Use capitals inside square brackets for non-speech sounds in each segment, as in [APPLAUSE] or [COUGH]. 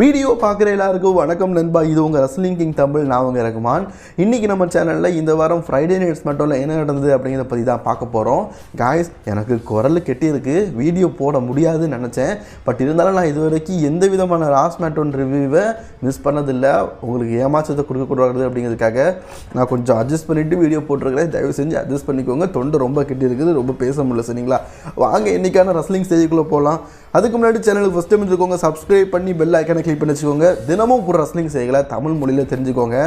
Video பார்க்குற எல்லாருக்கும் வணக்கம் நண்பா. இது உங்கள் ரஸ்லிங் கிங் தமிழ் நான் உங்கள் ரகுமான். இன்றைக்கி நம்ம சேனலில் இந்த வாரம் ஃப்ரைடே நைட்ஸ் மட்டும் என்ன நடந்தது அப்படிங்கிறத பற்றி தான் பார்க்க போகிறோம் காய்ஸ் எனக்கு குரல் கெட்டியிருக்கு வீடியோ போட முடியாதுன்னு நினச்சேன். பட் இருந்தாலும் நான் இது வரைக்கும் எந்த விதமான ராஸ் மேட்டோன் ரிவ்யூவை மிஸ் பண்ணதில்லை. உங்களுக்கு ஏமாற்றத்தை கொடுக்கக்கூடாது அப்படிங்கிறதுக்காக நான் கொஞ்சம் அட்ஜஸ்ட் பண்ணிவிட்டு வீடியோ போட்டிருக்கிறேன். தயவு செஞ்சு அட்ஜஸ்ட் பண்ணிக்கோங்க. தொண்டை ரொம்ப கெட்டி இருக்குது. ரொம்ப பேச முடியல சரிங்களா? வாங்க என்னைக்கான ரஸ்லிங் ஸ்டேஜுக்குள்ளே போகலாம் அதுக்கு முன்னாடி சேனலுக்கு ஃபஸ்ட் டைம் இருக்கவங்க சப்ஸ்கிரைப் பண்ணி பெல் ஐக்கனை கிளிக் பண்ணி வச்சுக்கோங்க தினமும் கூட ரஸ்லிங் செய்களை தமிழ் மொழியில் தெரிஞ்சுக்கோங்க.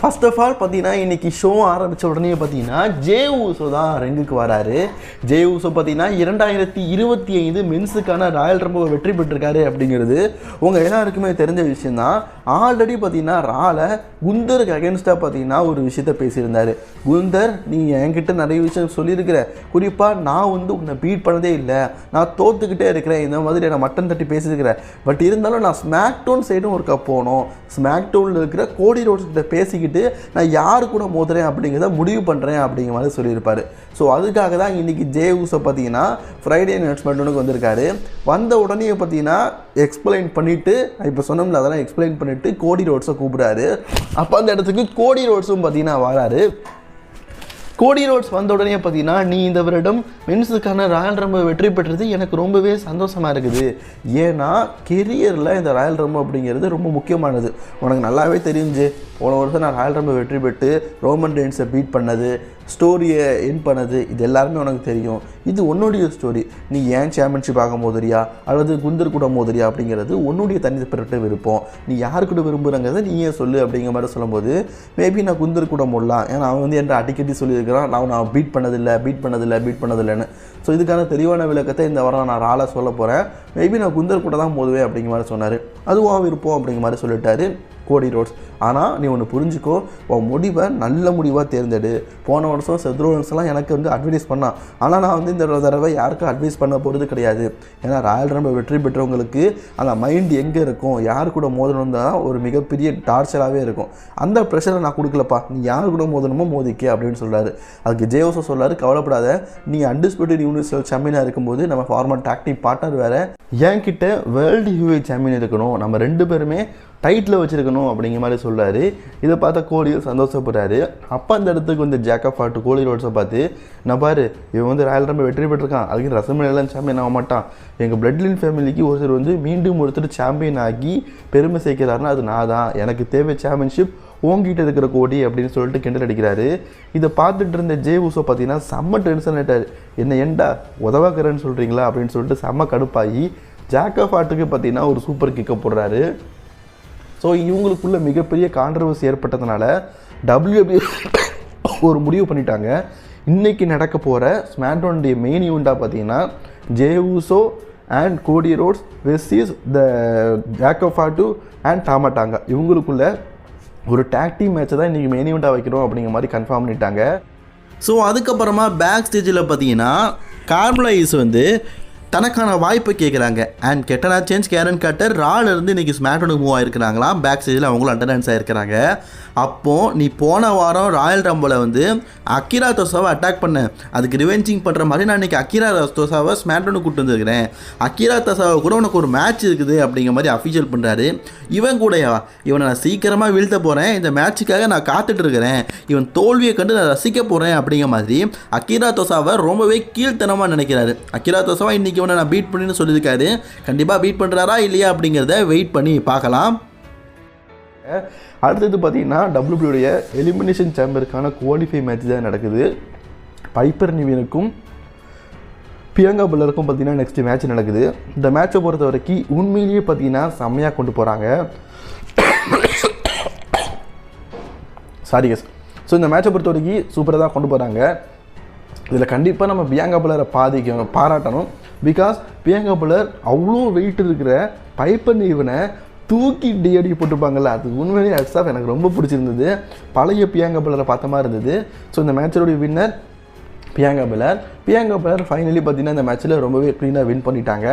ஃபர்ஸ்ட் ஆஃப் ஆல் பார்த்தீங்கன்னா இன்றைக்கி ஷோ ஆரம்பித்த உடனே பார்த்தீங்கன்னா ஜே ஊசோ தான் ரெங்குக்கு வராரு. ஜே ஊசோ பார்த்தீங்கன்னா இரண்டாயிரத்தி இருபத்தி ஐந்து மென்ஸுக்கான ராயல் ரம்போ வெற்றி பெற்றிருக்காரு அப்படிங்கிறது உங்கள் எல்லாருக்குமே தெரிஞ்ச விஷயந்தான் ஆல்ரெடி பார்த்தீங்கன்னா ரால குந்தருக்கு அகேன்ஸ்டாக பார்த்தீங்கன்னா ஒரு விஷயத்த பேசியிருந்தார். குந்தர் நீ என்கிட்ட நிறைய விஷயம் சொல்லியிருக்கிற. குறிப்பாக நான் வந்து உன்னை பீட் பண்ணதே இல்லை. நான் தோத்துக்கிட்டே இருக்கிறேன். இந்த மாதிரி நான் மட்டன் தட்டி பேசியிருக்கிறேன் பட் இருந்தாலும் நான் ஸ்மாக் டோன் சைடும் ஒரு கப் போகணும் ஸ்மாக் டவுனில் இருக்கிற கோடி ரோட்ஸ் கிட்ட பேசிக்கிட்டு நான் யார் கூட மோதுறேன் அப்படிங்கிறத முடிவு பண்ணுறேன் அப்படிங்கிற மாதிரி சொல்லியிருப்பார். ஸோ அதுக்காக தான் இன்றைக்கி ஜே ஊஸை பார்த்தீங்கன்னா ஃப்ரைடே நெட்ஸ்மெண்ட்டுக்கு வந்திருக்காரு. வந்த உடனே பார்த்தீங்கன்னா எக்ஸ்பிளைன் பண்ணிவிட்டு இப்போ சொன்னோம்ல அதெல்லாம் எக்ஸ்பிளைன் பண்ணிவிட்டு கோடி ரோட்ஸை கூப்பிடுறாரு. அப்போ அந்த இடத்துக்கு கோடி ரோட்ஸும் பார்த்தீங்கன்னா வராரு. கோடி ரோட்ஸ் வந்த உடனே பார்த்தீங்கன்னா நீ இந்த வருடம் மென்ஸுக்கான ராயல் ரம்பை வெற்றி பெற்றது எனக்கு ரொம்பவே சந்தோஷமாக இருக்குது. ஏன்னா கெரியரில் இந்த ராயல் ரம்பு அப்படிங்கிறது ரொம்ப முக்கியமானது. உனக்கு நல்லாவே தெரிஞ்சு போன வருஷம் நான் ராயல் ரம்பை வெற்றி பெற்று ரோமன் ரெயின்ஸை பீட் பண்ணது. ஸ்டோரியை என் பண்ணது இது எல்லாருமே உனக்கு தெரியும். இது உன்னுடைய ஸ்டோரி நீ ஏன் சாம்பியன்ஷிப் ஆக மோதுறியா? அல்லது குந்தர் கூட மோதுறியா? அப்படிங்கிறது உன்னுடைய தனிப்பட்ட விருப்பம். நீ யார் கூட விரும்புகிறங்கிறத நீயே சொல்லு அப்படிங்கிற மாதிரி சொல்லும்போது மேபி நான் குந்தர் கூட மோடலாம். ஏன்னா அவன் வந்து என்கிட்ட அடிக்கடி சொல்லியிருக்கிறான். நான் நான் பீட் பண்ணதில்லை பீட் பண்ணதில்லை பீட் பண்ணதில்லைன்னு. ஸோ இதுக்கான தெளிவான விளக்கத்தை இந்த வாரம் நான் ராலாக சொல்ல போகிறேன் மேபி நான் குந்தர் கூட தான் மோதுவேன் அப்படிங்கிற மாதிரி சொன்னார். அதுவும் விருப்பம் அப்படிங்கிற மாதிரி சொல்லிட்டாரு. கோடி ரோட்ஸ். ஆனால் நீ ஒன்று புரிஞ்சுக்கோ உன் முடிவை நல்ல முடிவாக தேர்ந்தெடு. போன வருஷம் செத்ரோன்ஸ்லாம் எனக்கு வந்து அட்வைஸ் பண்ணான் ஆனால் நான் வந்து இந்த தடவை யாருக்கும் அட்வைஸ் பண்ண போகிறது கிடையாது. ஏன்னா ராயல் ரம்பை வெற்றி பெற்றவங்களுக்கு அந்த மைண்ட் எங்கே இருக்கும்? யார் கூட மோதணும் தான் ஒரு மிகப்பெரிய டார்ச்சராகவே இருக்கும். அந்த ப்ரெஷரை நான் கொடுக்கலப்பா. நீ யார் கூட மோதணுமோ மோதிக்க அப்படின்னு சொல்கிறாரு அதுக்கு ஜேஓசோ சொல்கிறாரு கவலைப்படாத. நீ அன்டிஸ்பியூட்டட் யூனிவர்சல் சாம்பியனாக இருக்கும்போது நம்ம ஃபார்மல் டாக்டிக் பார்ட்னர் வேறு என்கிட்ட வேர்ல்டு ஹியூவே சாம்பியன் இருக்கணும். நம்ம ரெண்டு பேருமே டைட்டில் வச்சுருக்கணும் அப்படிங்கிற மாதிரி சொல்கிறாரு இதை பார்த்தா கோலியும் சந்தோஷப்படுறாரு. அப்போ அந்த இடத்துக்கு வந்து ஜேக்கப் ஆட்டு கோலி ரோட்ஸை பார்த்து நான் பாரு இவன் வந்து ராயல் ரம்பை வெற்றி பெற்றிருக்கான். அதுக்கு ரசமலையெல்லாம் சாம்பியன் ஆக மாட்டான். எங்கள் பிளட்லின் ஃபேமிலிக்கு ஒருத்தர் வந்து மீண்டும் ஒருத்தர் சாம்பியன் ஆகி பெருமை சேர்க்கிறாருன்னா அது நான் தான். எனக்கு தேவை சாம்பியன்ஷிப் ஓங்கிட்டு இருக்கிற கோடி அப்படின்னு சொல்லிட்டு கிண்டல் அடிக்கிறாரு. இதை பார்த்துட்டு இருந்த ஜே ஊசோ பார்த்தீங்கன்னா செம்ம டென்ஷன் ஆகிட்டார் என்ன ஏண்டா உதவாக்கிறேன்னு சொல்கிறீங்களா அப்படின்னு சொல்லிட்டு செம்ம கடுப்பாகி ஜாக்கப் ஆட்டுக்கு பார்த்தீங்கன்னா ஒரு சூப்பர் கிக்கை போடுறாரு. ஸோ இவங்களுக்குள்ள மிகப்பெரிய கான்ட்ரவர்சி ஏற்பட்டதுனால டபிள்யூபி ஒரு முடிவு பண்ணிட்டாங்க. இன்றைக்கி நடக்க போகிற ஸ்மாக்டவுனுடைய மெயின் ஈவெண்ட்டாக பார்த்தீங்கன்னா Jey Uso and Cody Rhodes versus the Jacob Fatu and Tama Tonga இவங்களுக்குள்ள ஒரு டேக் மேட்ச்சை மேட்சை தான் இன்றைக்கி மெயின் ஈவெண்ட்டாக வைக்கிறோம் அப்படிங்கிற மாதிரி கன்ஃபார்ம் பண்ணிட்டாங்க. ஸோ அதுக்கப்புறமா பேக் ஸ்டேஜில் பார்த்தீங்கன்னா கார்மலைஸ் வந்து தனக்கான வாய்ப்பை கேட்குறாங்க அண்ட் கெட்டனா சேஞ்ச் கேரன் கட்டர் ராலிருந்து இன்றைக்கி ஸ்மாக்டவுனுக்கு மூவ் ஆயிருக்கிறாங்களாம் பேக் ஸ்டேஜில் அவங்களும் அட்டண்டன்ஸ் ஆயிருக்கிறாங்க. அப்போது நீ போன வாரம் ராயல் ரம்பில் வந்து அக்கிரா தோசாவை அட்டாக் பண்ண. அதுக்கு ரிவெஞ்சிங் பண்ணுற மாதிரி நான் இன்றைக்கி அக்கிரா தோசாவை ஸ்மாக்டவுனுக்கு கூட்டு வந்துருக்கிறேன். அக்கிரா தோசாவை கூட உனக்கு ஒரு மேட்ச் இருக்குது அப்படிங்கிற மாதிரி அஃபிஷியல் பண்ணுறாரு இவன் கூடயா? இவனை நான் சீக்கிரமாக வீழ்த்த போகிறேன் இந்த மேட்சுக்காக நான் காத்துட்டு இருக்கிறேன். இவன் தோல்வியை கண்டு நான் ரசிக்க போகிறேன் அப்படிங்கிற மாதிரி அக்கிரா தோசாவை ரொம்பவே கீழ்த்தனமாக நினைக்கிறாரு. அக்கிரா தோசாவை இன்றைக்கி இவனை நான் பீட் பண்ணின்னு சொல்லியிருக்காரு. கண்டிப்பாக பீட் பண்ணுறாரா இல்லையா அப்படிங்கிறத வெயிட் பண்ணி பார்க்கலாம். அடுத்தது பார்த்தீங்கன்னா டபிள்யூபிள்யூடைய எலிமினேஷன் சேம்பருக்கான குவாலிஃபை மேட்ச் தான் நடக்குது. பைப்பர் நிவினுக்கும் பிரியங்கா பில்லருக்கும் பார்த்தீங்கன்னா நெக்ஸ்ட் மேட்ச் நடக்குது. இந்த மேட்சை பொறுத்த வரைக்கும் உண்மையிலேயே பார்த்தீங்கன்னா செம்மையாக கொண்டு போகிறாங்க சாரி எஸ் ஸோ இந்த மேட்சை பொறுத்த வரைக்கும் சூப்பராக தான் கொண்டு போகிறாங்க இதில் கண்டிப்பாக நம்ம பியாங்கா பிள்ளரை பாதிக்கணும் பாராட்டணும். பிகாஸ் பியாங்கா பலர் அவ்வளோ வெயிட் இருக்கிற பைப்பர் நீவனை தூக்கி டிஎடி போட்டிருப்பாங்கல்ல அது உண்மையிலேயே அட்ஸாஃப் எனக்கு ரொம்ப பிடிச்சிருந்தது. பழைய பிரியங்கா பலரை பார்த்த மாதிரி இருந்தது. ஸோ இந்த மேட்சோடைய winner Bianca Belair. Bianca Belair finally பார்த்தீங்கன்னா இந்த மேட்ச்சில் ரொம்பவே க்ளீனாக வின் பண்ணிட்டாங்க.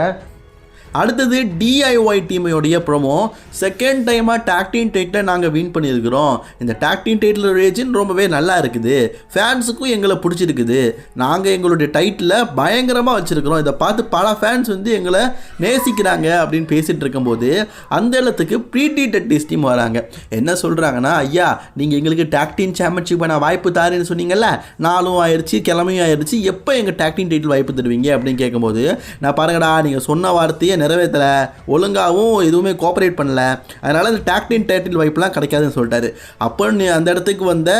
அடுத்தது டிஐஒய் டீமையோடைய ப்ரோமோ செகண்ட் டைமாக டாக்டின் டைட்டில் நாங்கள் வின் பண்ணியிருக்கிறோம். இந்த டாக்டின் டைட்டில் ரேஜின் ரொம்பவே நல்லா இருக்குது. ஃபேன்ஸுக்கும் எங்களை பிடிச்சிருக்குது. நாங்கள் எங்களுடைய டைட்டில் பயங்கரமாக வச்சுருக்கிறோம். இதை பார்த்து பல ஃபேன்ஸ் வந்து எங்களை நேசிக்கிறாங்க அப்படின்னு பேசிகிட்டு இருக்கும்போது அந்த இடத்துக்கு ப்ரீடி டெட்டிஸ் டீம் வராங்க. என்ன சொல்கிறாங்கன்னா ஐயா நீங்கள் எங்களுக்கு டாக்டின் சாம்பியன்ஷிப் நான் வாய்ப்பு தாருன்னு சொன்னீங்கல்ல? நாளும் ஆயிடுச்சு கிழமையும் ஆயிடுச்சு எப்போ எங்கள் டாக்டின் டைட்டில் வாய்ப்பு தருவீங்க? அப்படின்னு கேட்கும்போது நான் பாருங்கடா நீங்கள் சொன்ன வார்த்தையை நிறைவேற்றலை ஒழுங்காகவும் எதுவுமே கோஆப்ரேட் பண்ணல. அதனால் அந்த டாக்டின் டேட்டில் வாய்ப்புலாம் கிடைக்காதுன்னு சொல்லிட்டாரு. அப்போ அந்த இடத்துக்கு வந்த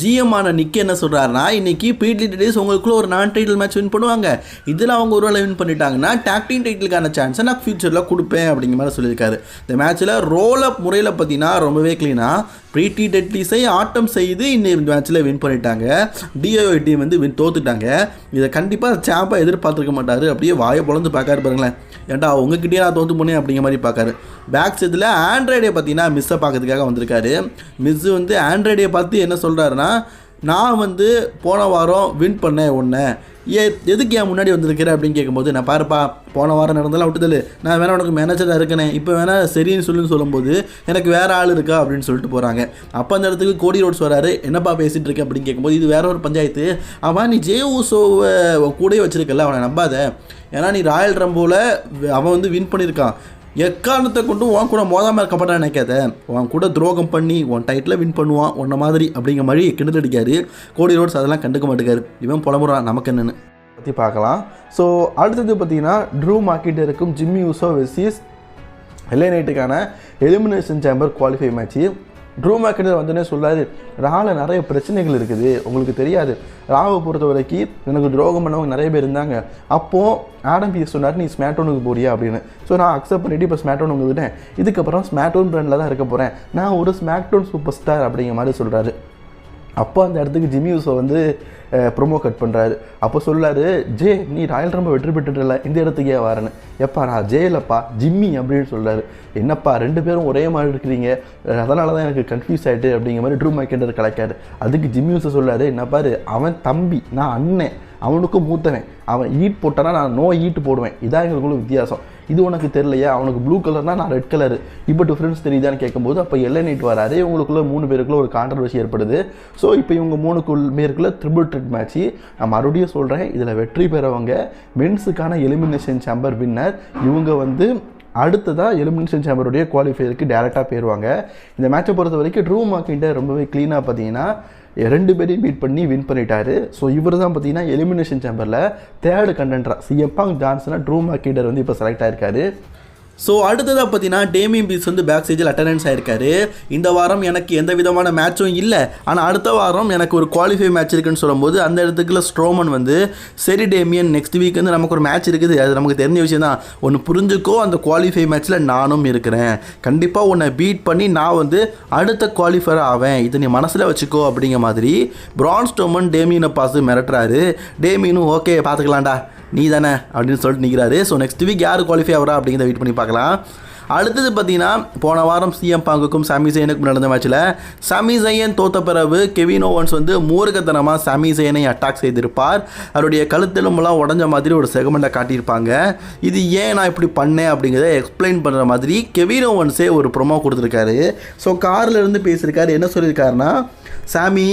ஜிஎம்மான ஆன நிக்கி என்ன சொல்கிறாருன்னா இன்றைக்கி பிடி டேஸ் உங்களுக்குள்ள ஒரு நான் டைட்டில் மேட்ச் வின் பண்ணுவாங்க. இதில் அவங்க ஒரு வேளை வின் பண்ணிட்டாங்கன்னா டாக்டிங் டைட்டிலுக்கான சான்ஸை நான் ஃபியூச்சரில் கொடுப்பேன் அப்படிங்கிற மாதிரி சொல்லியிருக்காரு. இந்த மேட்ச்சில் ரோல் அப் முறையில் பார்த்தீங்கன்னா ரொம்பவே க்ளீனாக ப்ரீடி டெட்லிஸை ஆட்டம் செய்து இந்த மேட்ச்சில் வின் பண்ணிட்டாங்க. டிஓஐ டீம் வந்து வின் தோத்துட்டாங்க. இதை கண்டிப்பாக சாம்பாக எதிர்பார்த்துருக்க மாட்டார். அப்படியே வாயை பொழந்து பார்க்காரு பாருங்களேன். ஏன்டா உங்ககிட்டயே நான் தோத்து போனேன் அப்படிங்கிற மாதிரி பார்க்காரு. பேக் இதில் ஆண்ட்ராய்டை பார்த்தீங்கன்னா மிஸ்ஸை பார்க்கறதுக்காக வந்திருக்காரு. மிஸ் வந்து ஆண்ட்ராய்டை பார்த்து என்ன சொல்கிறாருன்னா நான் வந்து போன வாரம் வின் பண்ணேன் ஒன்று ஏ எதுக்கு என் முன்னாடி வந்திருக்கிற அப்படின்னு கேட்கும்போது நான் பாருப்பா போன வாரம் நடந்தெல்லாம் விட்டுதல். நான் வேணா உனக்கு மேனேஜராக இருக்கனே. இப்போ வேணா சரின்னு சொல்லுன்னு சொல்லும்போது எனக்கு வேறு ஆள் இருக்கா அப்படின்னு சொல்லிட்டு போகிறாங்க அப்போ அந்த இடத்துக்கு கோடி ரோட்ஸ் வராரு. என்னப்பா பேசிகிட்டு இருக்க அப்படின்னு கேட்கும்போது இது வேற ஒரு பஞ்சாயத்து. அவன் நீ ஜே ஊசோவை கூடயே வச்சுருக்கல அவனை நம்பாத. ஏன்னா நீ ராயல் ரம்போவில் அவன் வந்து வின் பண்ணியிருக்கான். எக்காரணத்தை கொண்டு உன் கூட மோதாமல் இருக்கப்பட்டா நினைக்காத. உன் கூட துரோகம் பண்ணி உன் டைட்டில் வின் பண்ணுவான் உன்ன மாதிரி அப்படிங்கிற மாதிரி கிண்டல் அடிக்காரு. கோடி ரோட்ஸ் அதெல்லாம் கண்டுக்க மாட்டேங்காரு. இவன் புலம்புறான் நமக்கு என்னன்னு. பற்றி பார்க்கலாம். ஸோ அடுத்தது பார்த்தீங்கன்னா ட்ரூ மார்க்கெட் இருக்கும் Jimmy Uso versus LA நைட்டுக்கான elimination chamber qualify match Drew McIntyre வந்தோடனே சொல்லாரு ராவில் நிறைய பிரச்சனைகள் இருக்குது. உங்களுக்கு தெரியாது. ராவை பொறுத்த வரைக்கும் எனக்கு துரோகம் பண்ணவங்க நிறைய பேர் இருந்தாங்க. அப்போது ஆடம் பீஸ் சொன்னார் நீ ஸ்மேட்டோனுக்கு போறியா? அப்படின்னு. ஸோ நான் அக்செப்ட் பண்ணிட்டு இப்போ ஸ்மேட்டோன் வந்துட்டேன் இதுக்கப்புறம் ஸ்மேட்டோன் பிராண்டில் தான் இருக்க போகிறேன் நான் ஒரு ஸ்மாக்டோன் சூப்பர் ஸ்டார் அப்படிங்கிற மாதிரி சொல்கிறாரு அப்போ அந்த இடத்துக்கு ஜிம்மி யூஸோ வந்து ப்ரொமோ கட் பண்ணுறாரு அப்போ சொல்லாரு ஜே நீ ராயல் ரம்ப வெற்றி பெற்றுட்டல இந்த இடத்துக்கே வரேன்னு. எப்பா நான் ஜே இல்லைப்பா ஜிம்மி அப்படின்னு சொல்கிறாரு என்னப்பா ரெண்டு பேரும் ஒரே மாதிரி இருக்கிறீங்க. அதனால தான் எனக்கு கன்ஃபியூஸ் ஆகிட்டு அப்படிங்கிற மாதிரி ட்ரூ மேக்கெண்டர் கலைக்காரு அதுக்கு ஜிம்மி யூஸை சொல்லாரு என்ன அவன் தம்பி நான் அண்ணன். அவனுக்கும் மூத்தவன். அவன் ஈட் போட்டானா நான் நோ ஈட்டு போடுவேன். இதான் எங்களுக்குள்ள வித்தியாசம். இது உனக்கு தெரியலையா? அவனுக்கு ப்ளூ கலர்னா நான் ரெட் கலர் இப்போ டிஃப்ரென்ஸ் தெரியுதான்னு கேட்கும்போது அப்போ எல்லை நைட் வராரு. இவங்களுக்குள்ள மூணு பேருக்குள்ள ஒரு கான்ட்ரவர்சி ஏற்படுது. ஸோ இப்போ இவங்க மூணுக்குள் பேருக்குள்ள ட்ரிபிள் ட்ரிட் மேட்ச்சு நான் மறுபடியும் சொல்கிறேன் இதில் வெற்றி பெறவங்க மென்ஸுக்கான எலிமினேஷன் சேம்பர் வின்னர் இவங்க வந்து அடுத்ததாக எலிமினேஷன் சேம்பருடைய குவாலிஃபையருக்கு டேரெக்டாக போயிடுவாங்க இந்த மேட்சை பொறுத்த வரைக்கும் ட்ரூ மார்க்கிட்ட ரொம்பவே க்ளீனாக பார்த்தீங்கன்னா ரெண்டு பேரையும் பீட் பண்ணி வின் பண்ணிட்டாரு. ஸோ இவர் தான் பார்த்தீங்கன்னா எலிமினேஷன் சேம்பரில் தேர்டு கண்டென்டரா சிஎப்பாங் ஜான்சனாக ட்ரூ மார்க்கெட்டர் வந்து இப்போ செலக்ட் ஆயிருக்காரு. ஸோ அடுத்ததாக பார்த்தீங்கன்னா டேமியம் பீஸ் வந்து பேக் ஸ்டேஜில் அட்டண்டன்ஸ் ஆயிருக்காரு. இந்த வாரம் எனக்கு எந்த விதமான மேட்சும் இல்லை. ஆனால் அடுத்த வாரம் எனக்கு ஒரு குவாலிஃபை மேட்ச் இருக்குன்னு சொல்லும்போது அந்த இடத்துக்குள்ள ஸ்ட்ரோமன் வந்து சரி டேமியன் நெக்ஸ்ட் வீக் வந்து நமக்கு ஒரு மேட்ச் இருக்குது. அது நமக்கு தெரிஞ்ச விஷயம் தான். ஒன்று புரிஞ்சுக்கோ அந்த குவாலிஃபை மேட்ச்சில் நானும் இருக்கிறேன். கண்டிப்பாக உன்னை பீட் பண்ணி நான் வந்து அடுத்த குவாலிஃபர் ஆவேன். இதை நீ மனசில் வச்சுக்கோ அப்படிங்கிற மாதிரி பிரான் ஸ்டோமன் டேமியனை பார்த்து மிரட்டுறாரு. டேமியனும் ஓகே பார்த்துக்கலாம்டா. நீ தானே அப்படின்னு சொல்லிட்டு நிற்கிறாரு ஸோ நெக்ஸ்ட் வீக் யார் குவாலிஃபை ஆகிறா அப்படிங்கிறத வெயிட் பண்ணி பார்க்கலாம். அடுத்தது பார்த்தீங்கன்னா போன வாரம் சிஎம் பாங்குக்கும் சாமி ஜெயனுக்கும் நடந்த மேட்ச்சில் சாமி ஜெயன் தோத்த பிறகு கெவின் ஓவன்ஸ் வந்து மூர்க்கத்தனமாக சாமி ஜெயனை அட்டாக் செய்திருப்பார். அவருடைய கழுத்தெலும்புலாம் உடஞ்ச மாதிரி ஒரு செகமெண்ட்டை காட்டியிருப்பாங்க. இது ஏன் நான் இப்படி பண்ணேன் அப்படிங்கிறத எக்ஸ்பிளைன் பண்ணுற மாதிரி கெவின் ஓவன்ஸே ஒரு ப்ரொமோ கொடுத்துருக்காரு. ஸோ காரில் இருந்து பேசியிருக்காரு. என்ன சொல்லியிருக்காருன்னா சாமி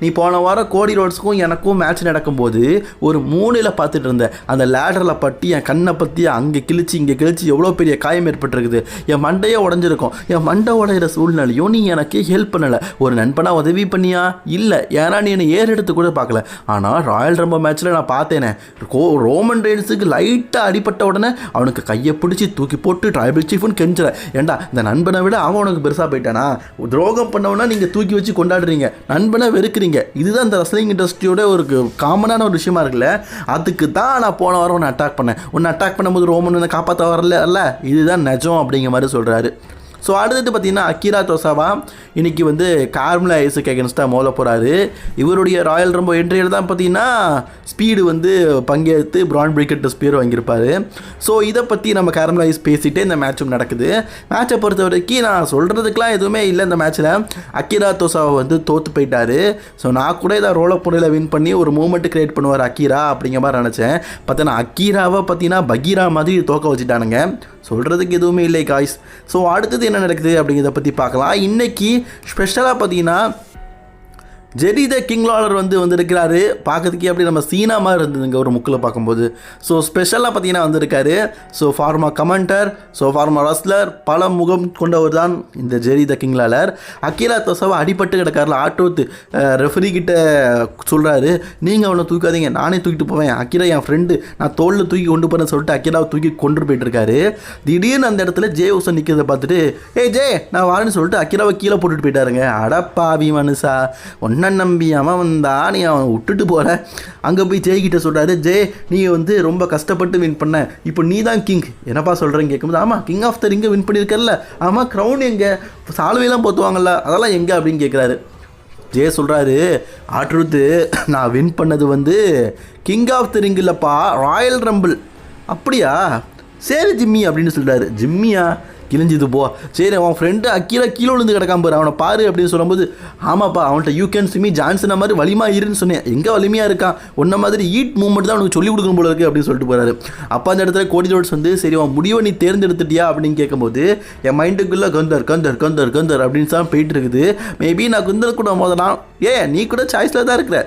நீ போன வாரம் கோடி ரோட்ஸுக்கும் எனக்கும் மேட்ச் நடக்கும்போது ஒரு மூணில் பார்த்துட்டு இருந்தேன். அந்த லேடரில் பட்டி என் கண்ணை பற்றி அங்கே கிழிச்சு இங்கே கிழிச்சு எவ்வளோ பெரிய காயம் ஏற்பட்டிருக்குது. என் மண்டையே உடஞ்சிருக்கும். என் மண்டை உடையிற சூழ்நிலையும் நீ எனக்கு ஹெல்ப் பண்ணலை. ஒரு நண்பனாக உதவி பண்ணியா? இல்லை. ஏன்னா நீ என்னை ஏறெடுத்து கூட பார்க்கல. ஆனால் ராயல் ரம்போ மேட்ச்சில் நான் பார்த்தேனே. கோ ரோமன் ரெயின்ஸுக்கு லைட்டாக அடிபட்ட உடனே அவனுக்கு கையை பிடிச்சி தூக்கி போட்டு ட்ரைபல் சீஃப்னு கெஞ்சுற ஏண்டா இந்த நண்பனை விட அவன் உனக்கு பெருசாக போயிட்டானா? துரோகம் பண்ணவனா நீங்கள் தூக்கி வச்சு கொண்டாடுறீங்க. நண்பனை வெறுக்கிறீங்க. இதுதான் இந்த ரஸ்லிங் இண்டஸ்ட்ரியோட ஒரு காமனான ஒரு விஷயமா இருக்குல்ல. அதுக்கு தான் நான் போன வாரம் உன்னை அட்டாக் பண்ணேன். உன்னை அட்டாக் பண்ணும்போது ரோமன் காப்பாற்ற வரல இதுதான் நிஜம் அப்படிங்கிற மாதிரி சொல்கிறாரு ஸோ அடுத்தது பார்த்தீங்கன்னா அக்கிரா தோசாவா இன்னைக்கு வந்து கார்மலா ஐஸுக்கு அகேன்ஸ்டாக மோத போகிறாரு இவருடைய ராயல் ரொம்ப என்ட்ரியில் தான் பார்த்தீங்கன்னா ஸ்பீடு வந்து பங்கேற்று பிரான் பிரிக்கெட் ஸ்பீடு வாங்கியிருப்பாரு. ஸோ இதை பற்றி நம்ம கார்மலா ஐஸ் பேசிகிட்டே இந்த மேட்சும் நடக்குது. மேட்சை பொறுத்த வரைக்கும் நான் சொல்கிறதுக்கெலாம் எதுவுமே இல்லை இந்த மேட்ச்சில் அக்கிரா தோசாவை வந்து தோற்று போயிட்டார். ஸோ நான் கூட இதை ரோல புனையில் வின் பண்ணி ஒரு மூமெண்ட் கிரியேட் பண்ணுவார் அக்கீரா அப்படிங்கிற மாதிரி நினச்சேன். பார்த்தீங்கன்னா அக்கீராவை பார்த்தீங்கன்னா பகீரா மாதிரி தோக்க வச்சுட்டானுங்க. சொல்கிறதுக்கு எதுவுமே இல்லை காய்ஸ் ஸோ அடுத்தது என்ன நடக்குது அப்படிங்கிறத பற்றி பார்க்கலாம். இன்னைக்கு ஸ்பெஷலாக பார்த்தீங்கன்னா ஜெரி த கிங் லாலர் வந்து வந்திருக்கிறாரு. பார்க்கறதுக்கே அப்படி நம்ம சீனா மாதிரி இருந்ததுங்க ஒரு முக்கில் பார்க்கும்போது. ஸோ ஸ்பெஷலாக பார்த்தீங்கன்னா வந்திருக்காரு. So former commentator so former wrestler பல முகம் கொண்டவர் தான் இந்த ஜெரி த கிங் லாலர் தோசாவை அடிபட்டு கிடக்காருல ஆட்டோத்து ரெஃபரி கிட்ட சொல்கிறாரு நீங்கள் அவனை தூக்காதீங்க நானே தூக்கிட்டு போவேன். அக்கீரா என் ஃப்ரெண்டு நான் தோளில் தூக்கி கொண்டு போகிறேன் சொல்லிட்டு அக்கீராவை தூக்கி கொண்டு போயிட்டு இருக்காரு திடீர்னு அந்த இடத்துல ஜே உசன் நிற்கிறத பார்த்துட்டு ஏய் ஜே நான் வாரேன்னு சொல்லிட்டு அக்கீராவை கீழே போட்டுட்டு போயிட்டாருங்க. அடப்பாவி மனுஷா ஒன்று நம்பி அவன் வந்தா நீ அவன் விட்டுட்டு போகிற அங்கே போய் ஜெய்கிட்ட சொல்கிறாரு ஜே நீ வந்து ரொம்ப கஷ்டப்பட்டு வின் பண்ண. இப்போ நீ தான் கிங் என்னப்பா சொல்கிறேன்னு கேட்கும்போது ஆமாம் கிங் ஆஃப் த ரிங்கை வின் பண்ணியிருக்கல ஆமாம் க்ரௌன் எங்கே? சால்வையெல்லாம் போத்துவாங்கல்ல. அதெல்லாம் எங்கே? அப்படின்னு கேட்குறாரு. ஜே சொல்கிறாரு ஆட்ருத்து நான் வின் பண்ணது வந்து கிங் ஆஃப் த ரிங் இல்லைப்பா ராயல் ரம்பிள் அப்படியா? சரி ஜிம்மி அப்படின்னு சொல்கிறாரு ஜிம்மியா? கிழிஞ்சுது போ. சரி அவன் ஃப்ரெண்டு அக்கீழே கீழே விழுந்து கிடக்காம பாரு. அவனை பாரு அப்படின்னு சொல்லும்போது ஆமாப்பா அவன்கிட்ட யூ கேன் சிமி ஜான்சனை மாதிரி வலிமா இருன்னு சொன்னேன். எங்கே வலிமையாக இருக்கான்? உன்ன மாதிரி ஈட் மூமெண்ட் தான் அவனுக்கு சொல்லி கொடுக்கணும் போல இருக்கு அப்படின்னு சொல்லிட்டு போறாரு. அப்போ அந்த இடத்துல கோடி ஜோட்ஸ் வந்து சரி அவன் முடிவை நீ தேர்ந்தெடுத்துட்டியா? அப்படின்னு கேட்கும்போது என் மைண்டுக்குள்ளே கந்தர் கந்தர் கந்தர் கந்தர் அப்படின்னு தான் போயிட்டு இருக்குது. மேபி நான் குந்தர் கூட மோதலாம். ஏ நீ கூட சாய்ஸில் தான் இருக்கிற.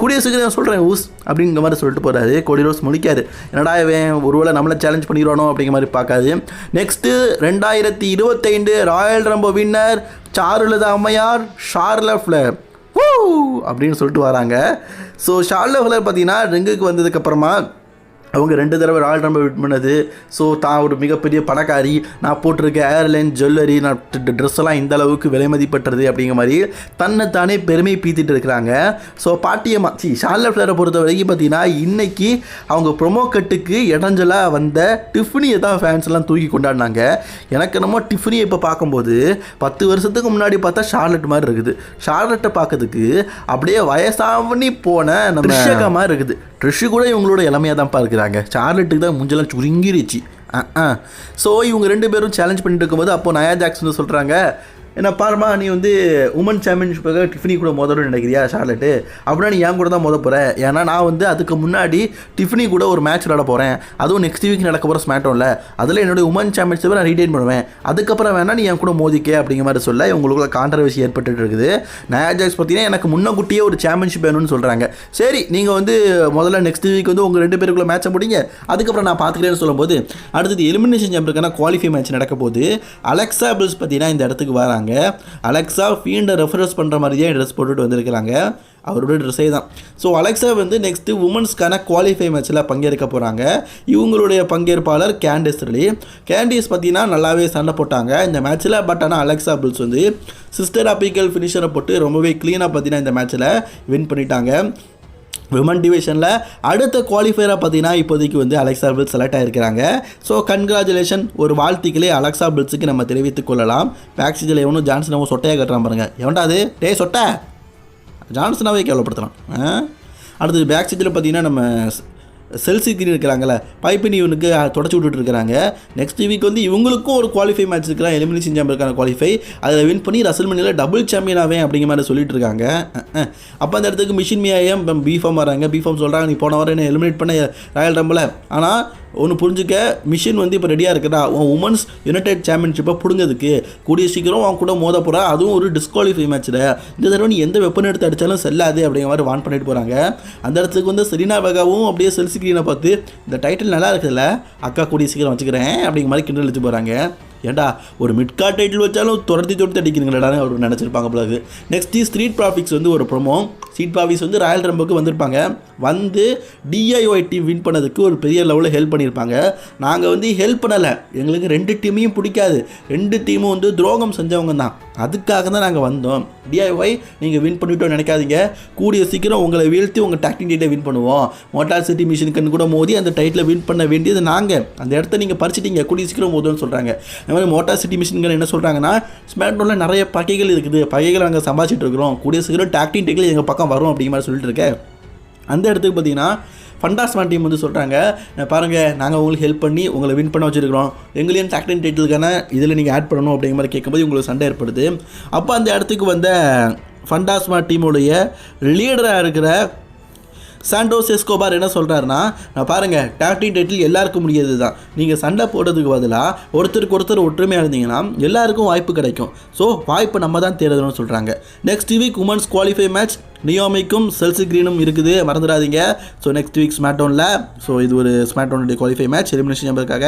கூடிய சீக்கிரம் சொல்கிறேன் ஊஸ் அப்படிங்கிற மாதிரி சொல்லிட்டு போகிறாரு கோடி ரோஸ் முடிக்காது என்னடா இவன் ஒருவேளை நம்மளை சேலஞ்ச் பண்ணிடுவானோ அப்படிங்கிற மாதிரி பார்க்காது. நெக்ஸ்ட்டு ரெண்டாயிரத்தி இருபத்தைந்து ராயல் ரம்போ வின்னர் சாருலதா அம்மையார் ஷார்ல ஃப்ளர். அப்படின்னு சொல்லிட்டு வராங்க. ஸோ ஷார்ல ஃப்ளர் பார்த்தீங்கன்னா ரிங்குக்கு வந்ததுக்கப்புறமா அவங்க ரெண்டு தடவை ராயல் ரம்பை விட் பண்ணது. ஸோ தான் ஒரு மிகப்பெரிய பணக்காரி. நான் போட்டிருக்க ஏர்லைன் ஜுவல்லரி நான் ட்ரெஸ் எல்லாம் இந்த அளவுக்கு விலை மதிப்பற்றது அப்படிங்கிற மாதிரி தன்னை தானே பெருமை பீத்திட்டு இருக்கிறாங்க. ஸோ பாட்டியம்மா சி ஷார்ல ஃபிளரை பொறுத்த வரைக்கும் பார்த்தீங்கன்னா இன்றைக்கி அவங்க ப்ரொமோ கட்டுக்கு இடைஞ்சலாக வந்த டிஃப்னியை தான் ஃபேன்ஸ் எல்லாம் தூக்கி கொண்டாடினாங்க. எனக்கு என்னமோ டிஃப்னியை இப்போ பார்க்கும்போது பத்து வருஷத்துக்கு முன்னாடி பார்த்தா ஷார்லட் மாதிரி இருக்குது. ஷார்லட்டை பார்க்கறதுக்கு அப்படியே வயசாவணி போன நம்ம மாதிரி இருக்குது. ட்ரிஷு கூட இவங்களோட இளமையாக தான்ப்பா இருக்கிறாங்க. சார்லட்டுக்கு தான் முஞ்செல்லாம் சுருங்கிருச்சு. ஆ ஸோ இவங்க ரெண்டு பேரும் சேலஞ்ச் பண்ணிட்டு இருக்கும்போது அப்போ நயா ஜாக்சன் சொல்கிறாங்க என்ன பாருமா நீ வந்து உமன் சாம்பியன்ஷிப்புக்கு டிஃபினி கூட மோதணும்னு நினைக்கிறியா ஷார்லெட்டு அப்படின்னா நீ என் கூட தான் மோத போகிற ஏன்னா நான் வந்து அதுக்கு முன்னாடி டிஃபினி கூட ஒரு மேட்ச் விளாட போகிறேன் அதுவும் நெக்ஸ்ட் வீக் நடக்க போகிற ஸ்மேட்டோவில் அதில் என்னுடைய உமன் சாம்பியன்ஷிப்பை நான் ரீடைன் பண்ணுவேன். அதுக்கப்புறம் வேணால் நீ என் கூட மோதிக்க அப்படிங்கிற மாதிரி சொல்ல இவங்களுக்குள்ள கான்ட்ரவர்சி ஏற்பட்டு இருக்குது. நயாஜாக்ஸ் பார்த்தீங்கன்னா எனக்கு முன்னக்கூட்டியே ஒரு சாம்பியன்ஷிப் வேணும்னு சொல்கிறாங்க சரி நீங்கள் வந்து முதல்ல நெக்ஸ்ட் வீக் வந்து உங்கள் ரெண்டு பேருக்குள்ள மேட்சை முடிங்க அதுக்கப்புறம் நான் பார்த்துக்கிறேன்னு சொல்லும்போது அடுத்தது எலிமினேஷன் சாம்பியனுக்கான குவாலிஃபை மேட்ச் நடக்க போது அலெக்சா பில்ஸ் பார்த்தீங்கன்னா இந்த இடத்துக்கு வராங்க. அலெக்சா ஃபீண்டை ரெஃபரன்ஸ் பண்ணுற மாதிரியே ட்ரெஸ் போட்டுட்டு வந்திருக்கிறாங்க. அவரோட ட்ரெஸ்ஸே தான். ஸோ அலெக்சா வந்து நெக்ஸ்ட்டு உமன்ஸ்க்கான குவாலிஃபை மேட்ச்சில் பங்கேற்க போகிறாங்க இவங்களுடைய பங்கேற்பாளர் கேண்டிஸ் ரிலி கேண்டிஸ் பார்த்தீங்கன்னா நல்லாவே சண்டை போட்டாங்க. இந்த மேட்ச்சில் பட் ஆனால் அலெக்சா பில்ஸ் வந்து சிஸ்டர் அப்பிக்கல் ஃபினிஷரை போட்டு ரொம்பவே க்ளீனாக பார்த்தீங்கன்னா இந்த மேட்ச்சில் வின் பண்ணிட்டாங்க. விமன் டிவிஷனில் அடுத்த குவாலிஃபையராக பார்த்தீங்கன்னா இப்போதைக்கு வந்து அலெக்சா பில்ஸ் செலக்ட் ஆகிருக்கிறாங்க ஸோ கன்க்ராச்சுலேஷன் ஒரு வாழ்த்துக்களே அலெக்சா பில்ஸுக்கு நம்ம தெரிவித்துக் கொள்ளலாம். பேக்ஸிஜில் எவனும் ஜான்சனாவும் சொட்டையாக கட்டுறான் பாருங்க. எவன்டாது டே சொட்டை! ஜான்சனாவே கேவலப்படுத்துகிறான் ஆ? அடுத்தது பேக் பார்த்தீங்கன்னா நம்ம செல்சி கிரீன் இருக்கிறாங்கல்ல பைப்பினி இவனுக்கு தொடச்சி விட்டுட்டு இருக்கிறாங்க. நெக்ஸ்ட் வீக் வந்து இவங்களுக்கும் ஒரு குவாலிஃபை மேட்ச் இருக்கிறான் எலிமினேஷன் சாம்பியனுக்கான குவாலிஃபை அதில் வின் பண்ணி ரசல் மணியில் டபுள் சாம்பியன் ஆவேன் அப்படிங்கிற மாதிரி சொல்லிட்டு இருக்காங்க. அப்போ அந்த இடத்துக்கு மிஷின் மியாயம் பிஃபார்ம் வராங்க பிஃபார்ம் சொல்கிறாங்க நீ போன வாரம் என்ன எலிமினேட் பண்ண ராயல் ரம்பில் ஆனால் ஒன்று புரிஞ்சுக்க மிஷின் வந்து இப்போ ரெடியாக இருக்குடா. உன் உமன்ஸ் யுனைடெட் சாம்பியன்ஷிப்பை பிடுங்கிறதுக்கு கூடிய சீக்கிரம் அவன் கூட மோத போகிறா அதுவும் ஒரு டிஸ்குவாலிஃபை மேட்ச்சில் இந்த தடவை நீ எந்த வெப்பன் எடுத்து அடித்தாலும் செல்லாது அப்படிங்கிற மாதிரி வான் பண்ணிட்டு போகிறாங்க அந்த இடத்துக்கு வந்து செரீனா வேகாவும் அப்படியே செல்சிக்ரீனை பார்த்து இந்த டைட்டில் நல்லா இருக்குதுல்ல அக்கா கூடிய சீக்கிரம் வச்சுக்கிறேன் அப்படிங்கிற மாதிரி கிண்டல் வச்சு போகிறாங்க ஏன்டா ஒரு மிட்கார்ட் டைட்டில் வச்சாலும் துரத்தி துரத்தி அடிக்கிறீங்களா அவர் நினச்சிருப்பாங்க போல நெக்ஸ்ட் ஸ்ட்ரீட் ப்ராஃபிக்ஸ் வந்து ஒரு ப்ரொமோ சீட் பாவிஸ் வந்து ராயல் ரம்புக்கு வந்திருப்பாங்க. வந்து டிஐஒய் டீம் வின் பண்ணதுக்கு ஒரு பெரிய லெவலில் ஹெல்ப் பண்ணியிருப்பாங்க. நாங்கள் வந்து ஹெல்ப் பண்ணலை. எங்களுக்கு ரெண்டு டீமையும் பிடிக்காது. ரெண்டு டீமும் வந்து துரோகம் செஞ்சவங்க தான். அதுக்காக தான் நாங்கள் வந்தோம். டிஐஒய் நீங்கள் வின் பண்ணிட்டோம் நினைக்காதீங்க. கூடிய சீக்கிரம் உங்களை வீழ்த்தி உங்கள் டாக்டிங் டைட்டை வின் பண்ணுவோம். மோட்டார் சிட்டி மிஷினுக்கு கூட மோதி அந்த டைட்டில் வின் பண்ண வேண்டியது நாங்கள் அந்த இடத்த நீங்கள் பறிச்சிட்டீங்க. கூடிய சீக்கிரம் மோதுன்னு சொல்கிறாங்க அது மாதிரி மோட்டார் சிட்டி மிஷின்கள் என்ன சொல்கிறாங்கன்னா ஸ்மார்ட்ஃபோனில் நிறைய பகைகள் இருக்குது. பகைகள் நாங்கள் சம்பாதிச்சிட்டு இருக்கிறோம். கூடிய சீக்கிரம் டாக்டிங் டேக்கில் எங்கள் பக்கம் வரும் அப்படிங்கிற மாதிரி சொல்லிட்டு இருக்கேன் அந்த இடத்துக்கு பார்த்தீங்கன்னா ஃபண்டாஸ்மான் டீம் வந்து சொல்கிறாங்க பாருங்கள் நாங்கள் உங்களுக்கு ஹெல்ப் பண்ணி உங்களை வின் பண்ண வச்சுருக்கிறோம். எங்களையும் டாக்டின் டைட்டிலுக்கான இதில் நீங்கள் ஆட் பண்ணணும் அப்படிங்கிற மாதிரி கேட்கும்போது உங்களுக்கு சண்டை ஏற்படுது. அப்போ அந்த இடத்துக்கு வந்த ஃபண்டாஸ்மா டீமுடைய லீடராக இருக்கிற சாண்டோஸ் எஸ்கோபார் என்ன சொல்கிறாருன்னா நான் பாருங்கள் டாக்டிங் டைட்டில் எல்லாருக்கும் முடியாது தான் நீங்கள் சண்டை போடுறதுக்கு பதிலாக ஒருத்தருக்கு ஒருத்தர் ஒற்றுமையாக இருந்தீங்கன்னா எல்லாருக்கும் வாய்ப்பு கிடைக்கும். ஸோ வாய்ப்பு நம்ம தான் தேடுறதுன்னு சொல்கிறாங்க next week women's qualify match நியோமிக்கும் Chelsea கிரீனும் இருக்குது. மறந்துடாதீங்க. ஸோ நெக்ஸ்ட் வீக் ஸ்மாட்டோனில் ஸோ இது ஒரு ஸ்மாட்டோனுடைய குவாலிஃபை மேட்ச் எலிமினேஷன் நம்பருக்காக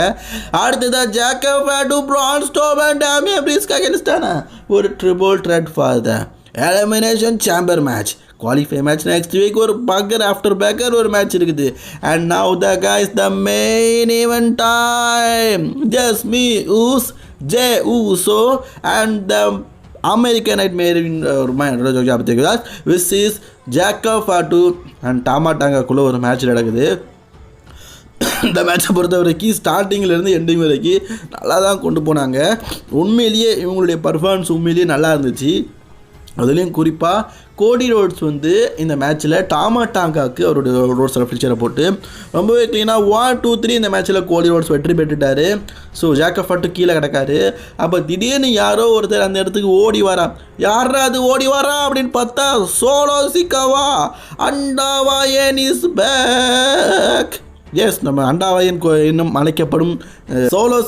அடுத்ததா Jacob to Braun Strowman and Damian பிரிஸ்க்காக என்ன ஒரு triple threat for the elimination chamber match qualify match next week ஒரு பக்கர் ஆஃப்டர் பேக்கர் ஒரு மேட்ச் இருக்குது. And now the guys the main event time just me Uso Jey Uso and the American night மேரின் ஒரு match which is Jacob Fatu and டாமாட்டாங்கக்குள்ளே ஒரு match நடக்குது. [COUGHS] இந்த மேட்சை பொறுத்த வரைக்கும் ஸ்டார்டிங்லேருந்து எண்டிங் வரைக்கும் நல்லா தான் கொண்டு போனாங்க. உண்மையிலேயே இவங்களுடைய பர்ஃபார்மன்ஸ் உண்மையிலேயே நல்லா இருந்துச்சு. அதுலேயும் குறிப்பாக கோடி ரோட்ஸ் வந்து இந்த மேட்ச்சில் டாமா டாங்காக்கு அவருடைய ரோட்ஸில் ஃபிக்சரை போட்டு ரொம்பவே க்ளீனாக ஒன் டூ த்ரீ இந்த மேட்ச்சில் கோடி ரோட்ஸ் வெற்றி பெற்றுட்டாரு. ஸோ ஜாக்கஃபட்டு கீழே கிடக்காரு. அப்போ திடீர்னு யாரோ ஒருத்தர் அந்த இடத்துக்கு ஓடி வரா. யாரா அது ஓடி வரா? அப்படின்னு பார்த்தா சோலோ சிக்காவா? அண்டாவா ஏன் இஸ் பேக் எஸ் நம்ம அண்டாவையன் கோ இன்னும் அழைக்கப்படும் சோலோ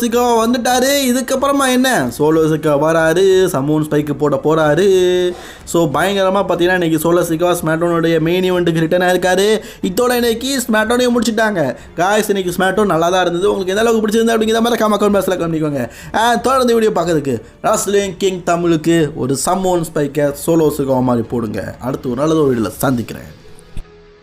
வந்துட்டாரு. இதுக்கப்புறமா என்ன? சோலோசிக்கோ வராரு. சமூன் ஸ்பைக்கு போட போகிறாரு ஸோ பயங்கரமாக பார்த்தீங்கன்னா இன்றைக்கி சோலோ சிக்கா ஸ்மேட்டோனுடைய மெயின் ஈவெண்ட்டுக்கு ரிட்டர்ன் ஆயிருக்காரு. இதோட இன்னைக்கு ஸ்மேட்டோனையும் முடிச்சுட்டாங்க. காய்ஸ் இன்னைக்கு ஸ்மேட்டோ நல்லா தான் இருந்தது. உங்களுக்கு எந்த அளவுக்கு பிடிச்சிருந்தா அப்படிங்கிற மாதிரி கம்மா கமெண்ட் பாக்ஸில் தொடர்ந்து வீடியோ பார்க்கறதுக்கு ராஸ்லிங் கிங் தமிழுக்கு ஒரு சம்மோன் ஸ்பைக்கை சோலோ மாதிரி போடுங்க. அடுத்து ஒரு நல்லது ஒரு வீடியோவில் சந்திக்கிறேன்.